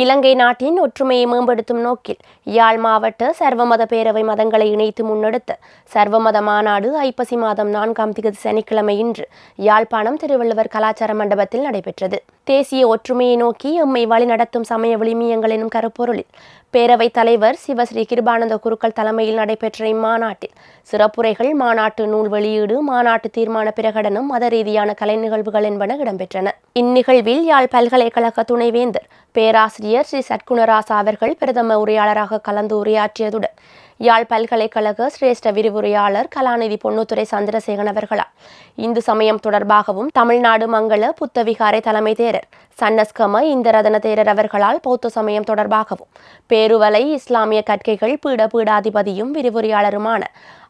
இலங்கை நாட்டின் ஒற்றுமையை மேம்படுத்தும் நோக்கில் யாழ் மாவட்ட சர்வமத பேரவை மதங்களை இணைத்து முன்னெடுத்த சர்வமத மாநாடு ஐப்பசி மாதம் நான்காம் திகதி சனிக்கிழமை இன்று யாழ்ப்பாணம் திருவள்ளுவர் கலாச்சார மண்டபத்தில் நடைபெற்றது. தேசிய ஒற்றுமையை நோக்கி எம்மை வழிநடத்தும் சமய விளிமியங்கள் எனும் கருப்பொருளில். பேரவைத் தலைவர் சிவஸ்ரீ கிருபானந்த குருக்கள் தலைமையில் நடைபெற்ற இம்மாநாட்டில் சிறப்புரைகள் மாநாட்டு நூல் வெளியீடு மாநாட்டு தீர்மான பிரகடனம் மத ரீதியான கலை நிகழ்வுகள் என்பன இடம்பெற்றன. இந்நிகழ்வில் யாழ் பல்கலைக்கழக துணைவேந்தர் பேராசிரியர் ஸ்ரீ சட்குணராசா அவர்கள் பிரதம உரையாளராக கலந்து உரையாற்றியதுடன் யாழ் பல்கலைக்கழக சிரேஷ்ட விரிவுரையாளர் கலாநிதி பொன்னுத்துறை சந்திரசேகன் அவர்களால் இந்து சமயம் தொடர்பாகவும் தமிழ்நாடு மங்கள புத்தவிகாரை தலைமை தேரர் சன்னஸ்கம இந்தரதன தேரர் அவர்களால் பௌத்த சமயம் தொடர்பாகவும் பேருவலை இஸ்லாமிய கற்கைகள் பீட பீடாதிபதியும் விரிவுரையாளருமான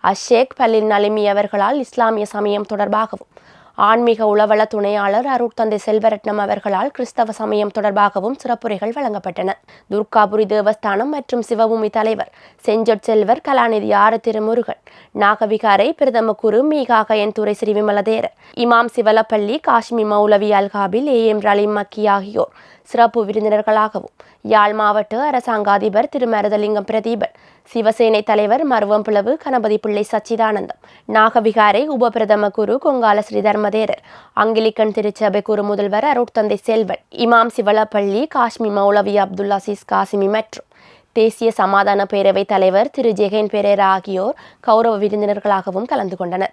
அஷேக் பல்லின் நலிமி அவர்களால் இஸ்லாமிய சமயம் தொடர்பாகவும் ஆன்மீக உளவள துணையாளர் அருட்தந்தை செல்வரட்னம் அவர்களால் கிறிஸ்தவ சமயம் தொடர்பாகவும் சிறப்புரைகள் வழங்கப்பட்டன. துர்காபுரி தேவஸ்தானம் மற்றும் சிவபூமி தலைவர் செஞ்சொற் செல்வர் கலாநிதி ஆறு திருமுருகன் நாகவிகாரை பிரதம குரு மீகாக என் துறை ஸ்ரீ விமலதேரர் இமாம் சிவலப்பள்ளி காஷ்மி மௌலவி அல்காபில் ஏ எம் ரலீம் மக்கி ஆகியோர் சிறப்பு விருந்தினர்களாகவும். யாழ் மாவட்ட அரசாங்க அதிபர் திருமருதலிங்கம் பிரதீபன் சிவசேனை தலைவர் மருவம்பிளவு கணபதி பிள்ளை சச்சிதானந்தம் நாகவிகாரை உபபிரதம குரு கொங்கால ஸ்ரீ தர்மதேரர் அங்கிலிக்கன் திருச்சபை குரு முதல்வர் அருட்தந்தை செல்வன் இமாம் சிவலப்பள்ளி காஷ்மி மௌலவி அப்துல் அசீஸ் காசிமி மற்றும் தேசிய சமாதான பேரவை தலைவர் திரு ஜெகேன் பெரேரா ஆகியோர் கௌரவ விருந்தினர்களாகவும் கலந்து கொண்டனர்.